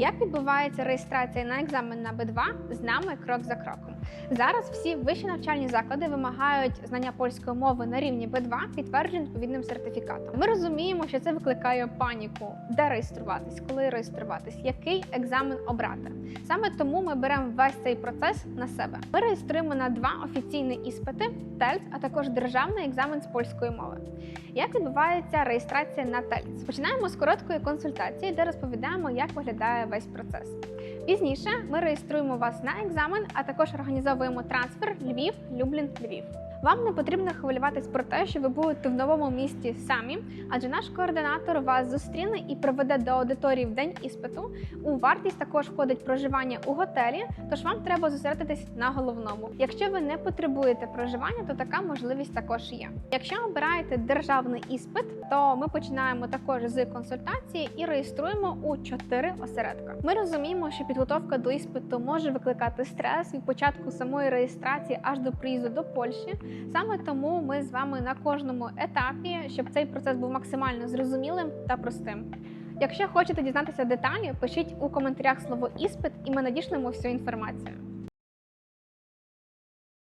Як відбувається реєстрація на екзамен на Б2 з нами крок за кроком? Зараз всі вищі навчальні заклади вимагають знання польської мови на рівні Б2, підтверджений відповідним сертифікатом. Ми розуміємо, що це викликає паніку, де реєструватись, коли реєструватись, який екзамен обрати. Саме тому ми беремо весь цей процес на себе. Ми реєструємо на два офіційні іспити ТЕЛЬЦ, а також державний екзамен з польської мови. Як відбувається реєстрація на ТЕЛЬЦ? Починаємо з короткої консультації, де розповідаємо, як виглядає весь процес. Пізніше ми реєструємо вас на екзамен, а також організовуємо трансфер Львів, Люблін, Львів. Вам не потрібно хвилюватись про те, що ви будете в новому місті самі, адже наш координатор вас зустріне і проведе до аудиторії в день іспиту. У вартість також входить проживання у готелі, тож вам треба зосередитись на головному. Якщо ви не потребуєте проживання, то така можливість також є. Якщо обираєте державний іспит, то ми починаємо також з консультації і реєструємо у чотири осередка. Ми розуміємо, що підготовка до іспиту може викликати стрес від початку самої реєстрації аж до приїзду до Польщі. Саме тому ми з вами на кожному етапі, щоб цей процес був максимально зрозумілим та простим. Якщо хочете дізнатися деталі, пишіть у коментарях слово іспит, і ми надішлемо всю інформацію.